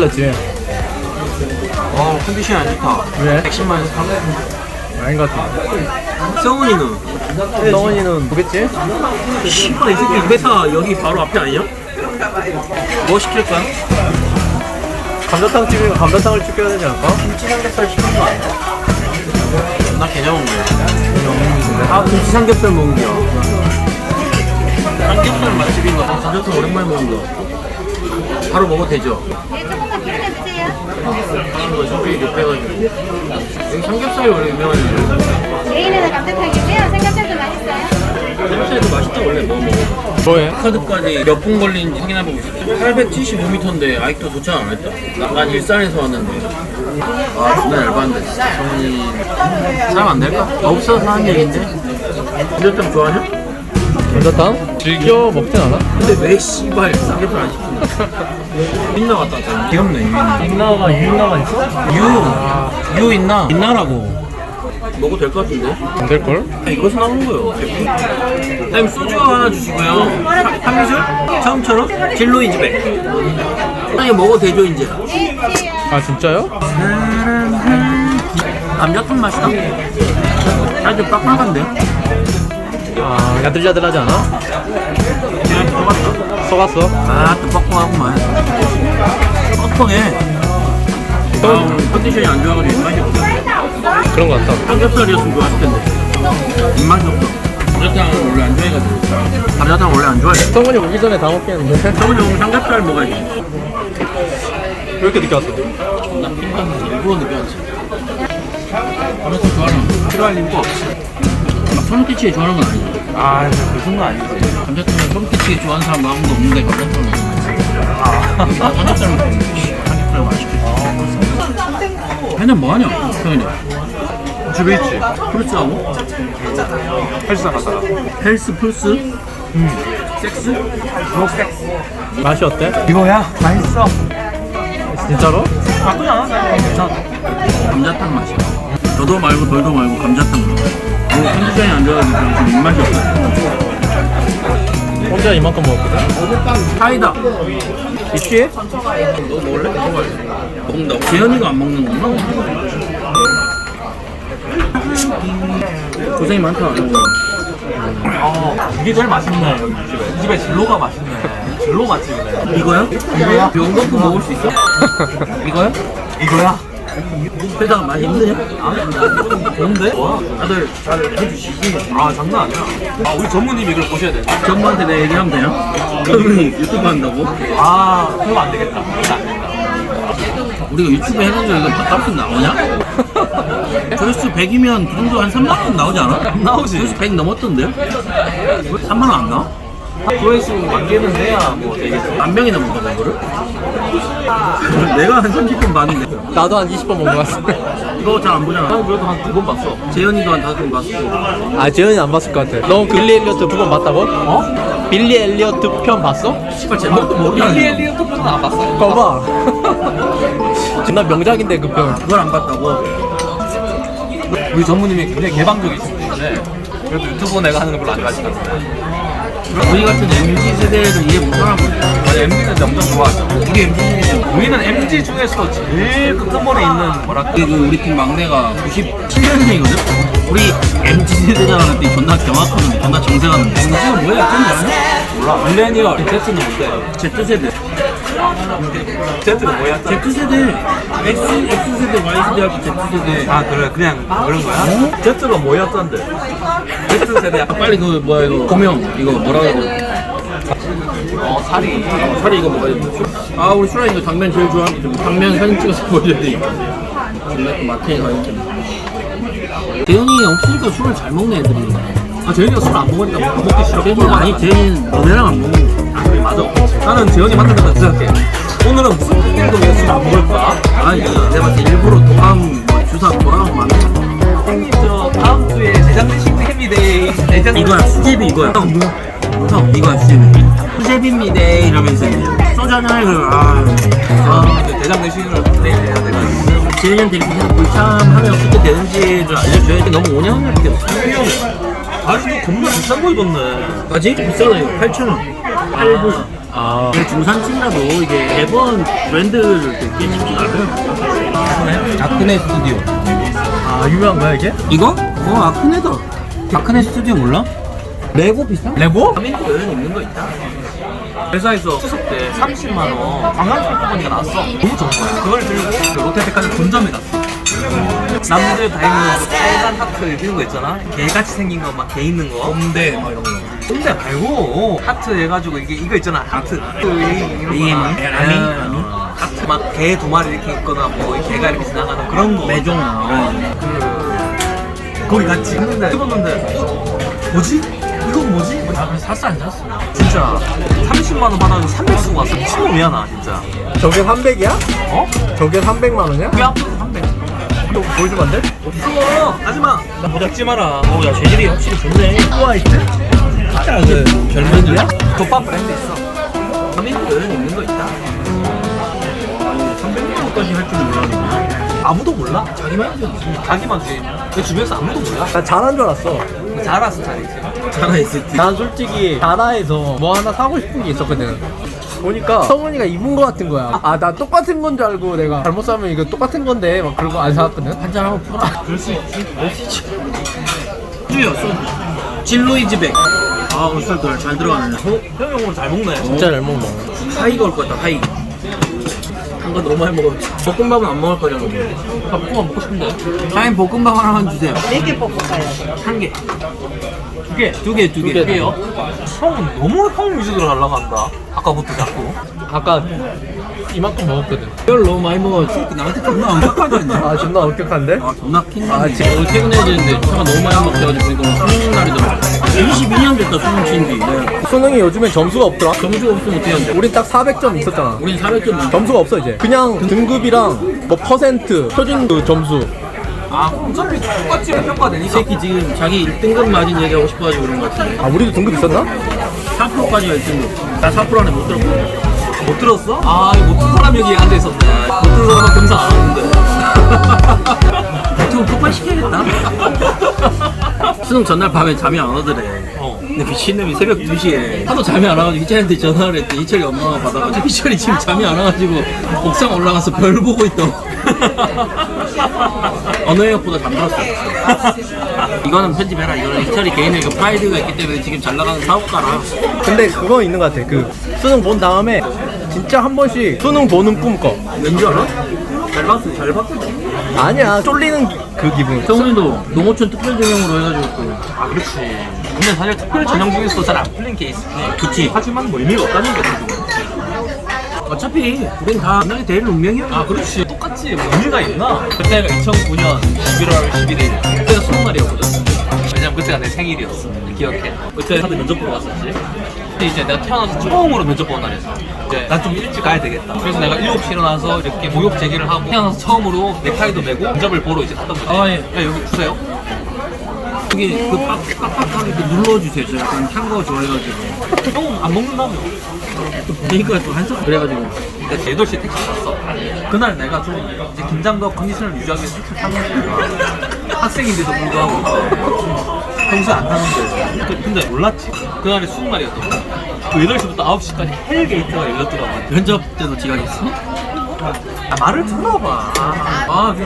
거지. 어 컨디션이 안 좋다 왜? 110만 원 아닌 것 같아. 성훈이는 성원이는 보겠지? 씨발 이 새끼 회사 여기 바로 앞에 아니냐? 뭐 시킬 거야? 감자탕 집이면 감자탕을 시켜야 되지 않을까? 김치 삼겹살 시키는 거 아니야? 나 개념 없네 아 김치 삼겹살 먹는 겨 삼겹살 맛집인 거 감자탕 오랜만에 먹는 거 바로 먹어도 되죠? 네, 조금만 기다려주세요. 이거 소비 급해가지고 여기 삼겹살이 원래 유명하지 메인에는 감자탕이고요. 삼겹살도 맛있어요. 삼겹살도 맛있다 원래 뭐 먹어 뭐해? 카드까지 몇 분 걸린지 확인해보고 있었죠 875m인데 아직도 도착 안 했다 난 일산에서 왔는데 아 존나 열받는데 진짜 사람 안 될까? 없어서 하는 얘기인데 감자탕 좋아하냐? 감자탕? 즐겨 먹진 않아? 근데 왜 씨발 삼겹살 안 시키냐 민나 갔다 왔잖아 귀엽네 유인 인나가 유인나가 있어? 유! 유 있나? 있나라고 먹어도 될 것 같은데? 안 될걸? 이것은 나오는 거예요. 그다음 소주 하나 주시고요. 한미술 처음처럼 진로 이집에. 이게 먹어도 되죠 이제. 아 진짜요? 감자탕 맛이다. 아주 빡빡한데. 아 야들야들하지 않아? 그냥 들어갔어. 속았어? 아또 빡빡하구만. 빡빡해. 아, 컨디션이 안 좋아가지고 입맛이 없어. 그런 것 같다 삼겹살이었으면 좋았을 텐데. 입맛이 없어. 감자탕은 원래 안 좋아해가지고. 감자탕 원래 안 좋아해. 성원이 오기 전에 다 먹겠는데 저번에 오늘 삼겹살 먹어야지. 왜 이렇게 늦게 왔어? 나 핑크는 일부러 왔지. 감자탕 좋아하나? 싫어할 이유가 없지. 막 소름끼치게 좋아하는 건 아니야. 아 무슨 거 아니지 감자탕을 소름끼치게 좋아하는 사람 아무도 없는데 감자탕은. 아. 먹는데. 삼겹살 맛있겠지. 그냥 뭐하냐? 형이네. 집에 있지 플러스하고? 헬스장 갔다가 헬스 플러스? 섹스? 맛이 어때? 이거야? 맛있어. 진짜로? 나쁘지 않아? 괜찮아. 감자탕 맛이야. 저도 말고 덜도 말고 감자탕 맛. 뭐 컨디션이 안 좋아가지고 지금 입맛이 없어. 혼자 이만큼 먹었거든? 사이다. 있지? 너 먹을래? 먹는다고? 재현이가 안 먹는 건가? 고생이 많다. 어, 이게 제일 맛있네, 여기 이 집에. 이 집에 진로가 맛있네. 진로 맛집이네. 이거야? 이거야? 병 갖고 먹을 수 있어? 이거야? 이거야? 회장 많이 힘드냐? 아, 좋은데? 다들 잘 해주시지. 아, 장난 아니야. 아, 우리 전무님이 이걸 보셔야 돼. 전부한테 내 얘기하면 되냐? 그분이 유튜브 한다고? 아, 그러면 안 되겠다. 안 된다. 우리가 유튜브 해가지고 이거 밥값은 나오냐? 조회수 100이면 그 정도 한 3만 원 나오지 않아? 안 나오지. 조회수 100 넘었던데? 3만 원 안 나와? 조회수 만 개는 돼야 뭐 되겠지. 만 명이나 본 거야 이거를? 내가 한 30분 봤는데 나도 한 20번 먹은 것 같아 이거 잘 안 보잖아 난 그래도 한 두 번 봤어. 재현이도 한 다섯 번 봤고 아 재현이 안 봤을 것 같아 너 빌리 엘리어트 두 번 봤다고? 어? 빌리 엘리어트 편 봤어? 씨발 제목도 모르겠네 빌리 엘리어트 편은 안 봤어. 봐봐 존나 명작인데 그 편 그걸 안 봤다고? 우리 전무님이 굉장히 개방적이시기 때문에 그래도 유튜브 내가 하는 걸 별로 안 같은데. 우리 같은 MZ 세대에도 이해 못하나 보네 아니, MZ는 엄청 좋아하죠. MZ 세대야 우리는 MZ 중에서 제일 끝머리에 있는 뭐랄까. 그 우리 팀 막내가 97년생이거든? 우리 MZ 세대잖아 그랬더니 존나 경악하는데 존나 정색하는데 MZ가 뭐야? 아냐? 몰라. 밀레니얼, Z는 뭔데? Z세대 Z는 뭐야? Z세대 X, X세대, Y세대하고 Z세대 아 그래 그냥 그런 거야? Z가 뭐였던데? Z 세대 약간 빨리 그 뭐야 이거 고명 이거 뭐라고 해야 되나 어 살이 살이 이거 먹어야 돼. 아 우리 수라 이거 당면 제일 좋아. 당면 사진 찍어서 보여줘야 되니까. 마트에 가 있잖아. 대현이 없으니까 술을 잘 먹는 애들이. 아 재현이가 술 안 먹으니까 못 먹기 싫어 대현이 아니 대현이 너네랑 안 먹는 거. 아, 그래 맞아 나는 재현이 만나면 생각해 오늘은 무슨 왜술안 먹을까? 아니 내가 봤을 때 일부러 도감 뭐 주사 뭐라고 만든 거. 형님 저 다음 주에 대장내식 해미데이 대장 이거야 수제비 이거야. 형, 형 이거야 수제비. 수제비입니다 이러면서 이제 해 그러면 아. 아. 대장내식을 내일 해야 돼가지고 재현이한테 이렇게 해서 불참하면 어떻게 되는지를 알려줘야지 너무 5년 할게 없어. 형 바지도 겁나 비싼 거 입었네 맞지? 비싸다 이거 8,000원 8분 아 이게 중산층이라도 이게 대번 브랜드를 되게 않아요. 아크네 스튜디오. 아, 유명한 거야 이게? 이거? 어, 아크네다. 아크네 스튜디오 몰라? 레고 비슷한? 레고? 가민도 여행 있는 거 있다. 회사에서 추석 때 30만 원 관광 상품권이가 나왔어. 너무 좋은 거야. 그걸 들고 그 롯데백화점 본점에 갔어. 남들 다 있는 빨간 하트 이런 거 있잖아. 개같이 생긴 거 막 개 있는 거. 곰대 막 이런 거. 곰대 말고 하트 해가지고 이게 이거 있잖아. 하트. 그 이런 이게 거. 뭐? 네. 아미? 아미? 하트 막 개 두 마리 이렇게 있거나 뭐 개가 이렇게 지나가는 그런 거. 매종. 그 거기 같이 했는데 입었는데 뭐지? 이건 뭐지? 나 그래서 샀어 안 샀어? 진짜 30만 원 받아서 300 쓰고 왔어 미친놈이야 나 진짜 저게 300이야? 어? 저게 300만 원이야? 왜 앞으로 300? 또 보여주면 안 돼? 없어 하지마 나 모작지 마라 어, 야, 재질이 확실히 좋네. 화이트? 진짜 그 별명이야? 덮밥 브랜드 있어 여행 있는 거 있다. 300만 원까지 할줄 몰랐네. 아무도 몰라 자기만 자기만 주내 주변에서 아무도 몰라 나 잘한 줄 알았어 잘 알았어 잘했지 자나 있을 때. 난 솔직히 자라에서 뭐 하나 사고 싶은 게 있었거든 보니까 성훈이가 입은 거 같은 거야 아 나 똑같은 건 줄 알고 내가 잘못 사면 이거 똑같은 건데 막 그러고 안 사왔거든 한잔 하고 풀어. 그럴 수 있지. 그럴 수 있지. 소주요, 소주. 진로이즈백. 아, 울살들 잘 들어가네. 어? 형이 오늘 잘 먹네 진짜 잘 하이가 올것 같다, 하이. 한거 너무 많이 먹어. 볶음밥은 안 먹을 거잖아. 볶음밥 먹고 싶은데 사장님 볶음밥 하나만 주세요. 네개 볶을까요? 한 개. 두 개. 두 개, 두 개. 두 개. 요 형은 너무 형 위주로 한다 아까부터 자꾸 아까 이만큼 먹었거든 별 너무 많이 먹어. 나한테 존나 엄격하지 아 존나 엄격한데? 아, 존나 킹. 아, 아, 진짜. 지금 오늘 퇴근해야 되는데 차가 너무 많이 먹혀가지고 이거 수능 날이더라. 22년 됐다, 수능 친지. 네. 수능이 요즘엔 점수가 없더라 점수가 없으면 어떻게 하는데? 우린 딱 400점 있었잖아 우린 400점 점수가 없어 이제 그냥 등급이랑 뭐 퍼센트 표준 그 점수 아 어차피 똑같이 이 평가되니까 새끼 지금 자기 1등급 맞은 얘기하고 싶어가지고 그런 거 같은데. 아 우리도 등급 있었나? 4%까지가 1등급. 나 4% 안에 못 들었거든. 못 들었어? 아 이거 못 듣는 사람 여기 앉아 있었네 못 듣는 사람은 경사 안 하는데 대통령 폭발시켜야겠다. 수능 전날 밤에 잠이 안 오더래. 어. 근데 미친놈이 새벽 2시에 하도 잠이 안 와가지고 희철이한테 전화를 했더니 희철이 엄마가 받아가지고 희철이 지금 잠이 안 와가지고 옥상 올라가서 별 보고 있다고. 어느 해역보다 잠들었어. 이거는 편집해라. 이거는 희철이 개인의 그 프라이드가 있기 때문에 지금 잘 나가는 사업가라. 근데 그거 있는 것 같아 그 수능 본 다음에 진짜 한 번씩 수능 보는 꿈 꿔. 왠지 알아? 잘 봤어 잘 봤어. 아니야 쫄리는 그 기분. 성훈이도 농어촌 특별 전형으로 해가지고 또. 아 그렇지. 근데 사실 특별 전형 중에서도 잘안 풀린 케이스네 그치. 하지만 뭐 의미가 없다는 게 지금. 어차피 우린 다 인간이 될 운명이야. 아 그렇지. 똑같지 뭐 의미가 있나? 그때가 2009년 11월 11일 그때가 수능 날이었거든. 왜냐면 그때가 내 생일이었어. 기억해. 그때 다들 면접 보러 갔었지 근데 이제 내가 태어나서 처음으로 면접 보는 날이었어 이제 난좀 일찍 가야 되겠다 그래서 내가 7시에 일어나서 이렇게 목욕 제기를 하고 태어나서 처음으로 넥타이도 메고 면접을 보러 이제 갔던 거지 아, 예. 야 여기 주세요 여기 그 빡, 빡빡하게 그 눌러주세요. 저 약간 탄 거 좋아해가지고. 형은 안 먹는다며 또 보니까 또 한석 그래가지고. 내가 8시에 택시 탔어. 그날 내가 좀 이제 긴장과 컨디션을 유지하기 위해서 택시를 탔는데 학생인데도 불구하고 평소에 안 타는데 그- 근데 몰랐지. 그날이 수능 날이었던 거야. 그 8시부터 9시까지 헬게이트가 열렸더라고. 면접 때도 지각했어? 아, 말을 들어봐. 아, 그,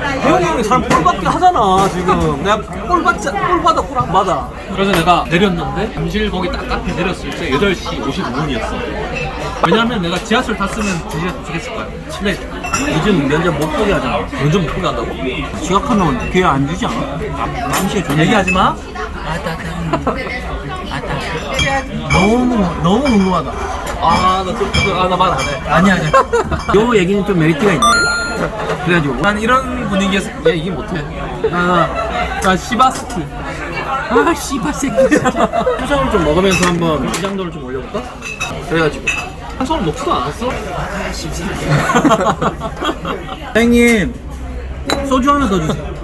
혜영이 형이 사람 꼴 받게 하잖아, 지금. 내가 꼴 받자, 꼴 받아, 꼴 안 받아. 그래서 내가 내렸는데, 잠실 거기 딱 카페 내렸을 때 8시 55분이었어. 왜냐면 내가 지하철 탔으면 2시간 도착했을 거야. 근데 요즘 면접 못 보게 하잖아. 면접 못 보게 한다고? 지각하면 기회 안 주지 않아? 남시에 줘. 얘기하지 마. 너무, 너무 궁금하다. 아, 나 좀, 아, 나 말 안 해. 아니, 아니. 요 얘기는 좀 메리트가 있네. 그래가지고. 난 이런 분위기에서 얘 얘기 못 해. 나, 나 시바스키. 아, 씨발 새끼. 수상을 좀 먹으면서 한번 긴장도를 좀 올려볼까? 그래가지고. 한 손을 먹지도 않았어. 사장님, 소주 하나 더 주세요.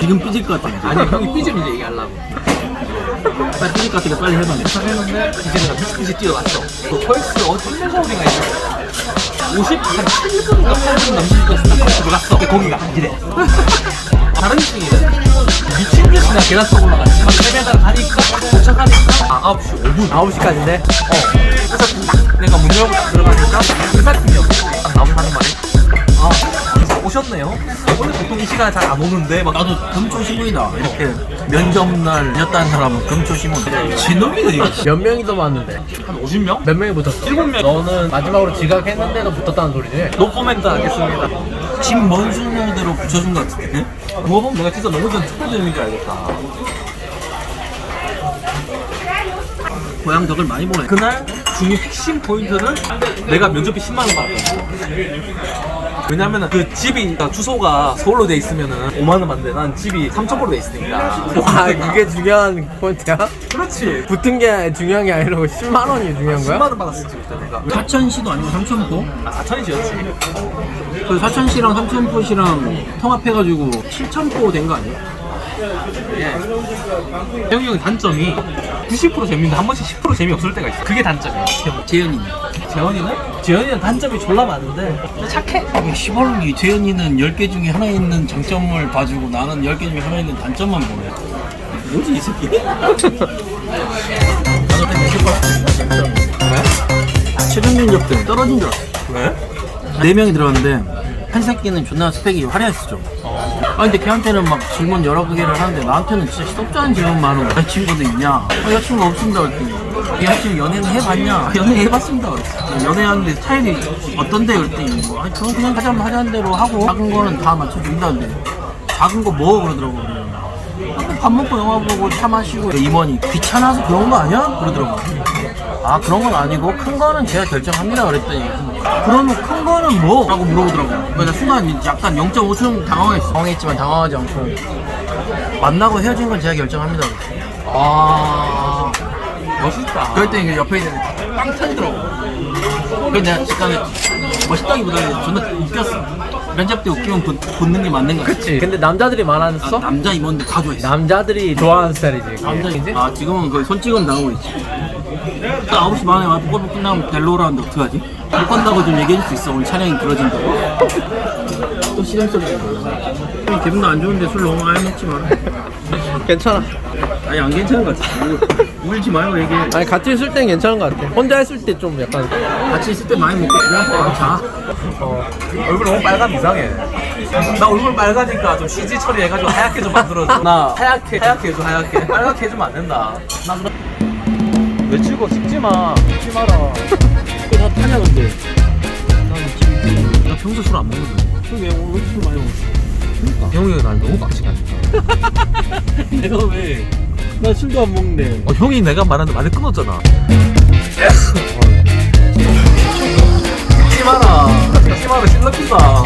지금 삐질 것 같아. 아니, 형이 삐지면 이제 얘기하려고. 빨리 삐질 것 같으니까 빨리 해봐. 했는데 이제 내가 미치듯이 뛰어갔어. 그 코엑스 어디 한매샤워리가 있어. 50, 한 7분인가 8분 남짓 거딱 들어갔어. 근데 거기가 아니래. 다른 층이래. 미친 듯이 나 계단 타고 올라갔지. 막 세배달 가니까 아 9시 5분 9시까지인데? 어 그래서 딱 내가 문 열고 딱 들어가니까 회사팀이었어 딱 나오면 하는 말이 아 오셨네요 원래 보통 이 시간에 잘 안 오는데 막 나도 금초 신문이다. 이렇게 면접날 늦었다는 사람은 금초 신문. 진놈이네 이거. 몇 명이 더 왔는데? 한 50명? 몇 명이 붙었어? 7명 너는 마지막으로 지각했는데도 붙었다는 소리지? 노 코멘트 하겠습니다 집먼 순서대로 붙여준 것 같은데. 그거 보면 내가 진짜 너무 전 축하드리는 줄 알겠다 고향 덕을 많이 보네. 그날 중요 핵심 포인트는 내가 면접비 10만 원 받고 왜냐면은 그 집이 그러니까 주소가 서울로 돼 있으면은 5만 원 받는데 난 집이 삼천포로 돼 있으니까 와 그게 중요한 포인트야? 그렇지 붙은 게 중요한 게 아니라 10만 원이 중요한 10만 거야? 원 받았었지 그때 내가 사천시도 아니고 삼천포. 아 4천이지였지 그 사천시랑 삼천포시랑 통합해가지고 칠천포 된 거 아니야? 태용이 형의 단점이 90% 재밌는데 한 번씩 10% 재미없을 때가 있어 그게 단점이야 재현이. 재현이는? 재현이는 단점이 졸라 많은데 근데 착해 시벌이 재현이는 10개 중에 하나 있는 장점을 봐주고 나는 10개 중에 하나 있는 단점만 보네. 뭐지 이 새끼? 나도 그냥 시벌 최종 면접 때 떨어진 줄 알았어. 왜? 네 명이 들어갔는데 한 새끼는 존나 스펙이 화려했어 좀. 아 근데 걔한테는 막 질문 여러 개를 하는데 나한테는 진짜 시덥지 않은 질문만 하는 거야. 여자친구도 있냐? 아, 여자친구 없습니다 그랬더니 여자친구 연애는 해봤냐? 아, 연애 해봤습니다 그랬어. 연애하는데 스타일이 어떤데 그랬더니 뭐, 아니 그건 그냥 하자면 하자는 대로 하고 작은 거는 다 맞춰준다는데 작은 거 뭐 그러더라고 아, 밥 먹고 영화 보고 차 마시고 임원이 귀찮아서 그런 거 아니야? 그러더라고 아 그런 건 아니고 큰 거는 제가 결정합니다. 그랬더니 그러면 큰 거는 뭐? 라고 물어보더라고 그래서 순간 약간 0.5초 당황했어. 당황했지만 당황하지 않고 만나고 헤어진 건 제가 결정합니다. 그랬어 아 멋있다. 그랬더니 그 옆에 있는 애빵 터지더라고. 그래서 내가 직감에 멋있다기보다는 존나 웃겼어. 면접 때 웃기면 붙, 붙는 게 맞는 거야. 그치. 근데 남자들이 아, 많았어? 남자 임원들 다 좋아했어. 남자들이 좋아하는 스타일이지. 그게. 남자이지? 아 지금은 거의 손찌검 당하고 있지 딱 9시 반에 와서 골프 끝나면 델로 오라는데 어떡하지? 못 간다고 좀 얘기해 줄 수 있어. 오늘 촬영이 길어진다고 또 시간 소리. 기분도 안 좋은데 술 너무 많이 먹지 마. 괜찮아. 아니 안 괜찮은 것 같아. 울- 울지 말고 얘기해. 아니 같이 있을 땐 괜찮은 것 같아. 혼자 있을 때 좀 약간. 같이 있을 때 많이 먹고 그냥 자. 얼굴 너무 빨간 이상해. 나 얼굴 빨가니까 좀 CG 처리해가지고 하얗게 좀 만들어줘. 나 하얗게 하얗게 해줘 하얗게. 빨갛게 해주면 안 된다. 나 그럼 외출고 찍지 마. 찍지 마라. 그거 다 타냐 근데? 나 평소 술 안 먹거든. 그게 오늘 술 많이 먹었어. 형이 날 너무 빡치가니까. 내가 왜? 나 술도 안 먹는데. 어, 형이 내가 말하는데 말을 끊었잖아. 찍지 마라. 찍지 마라. 실럽히다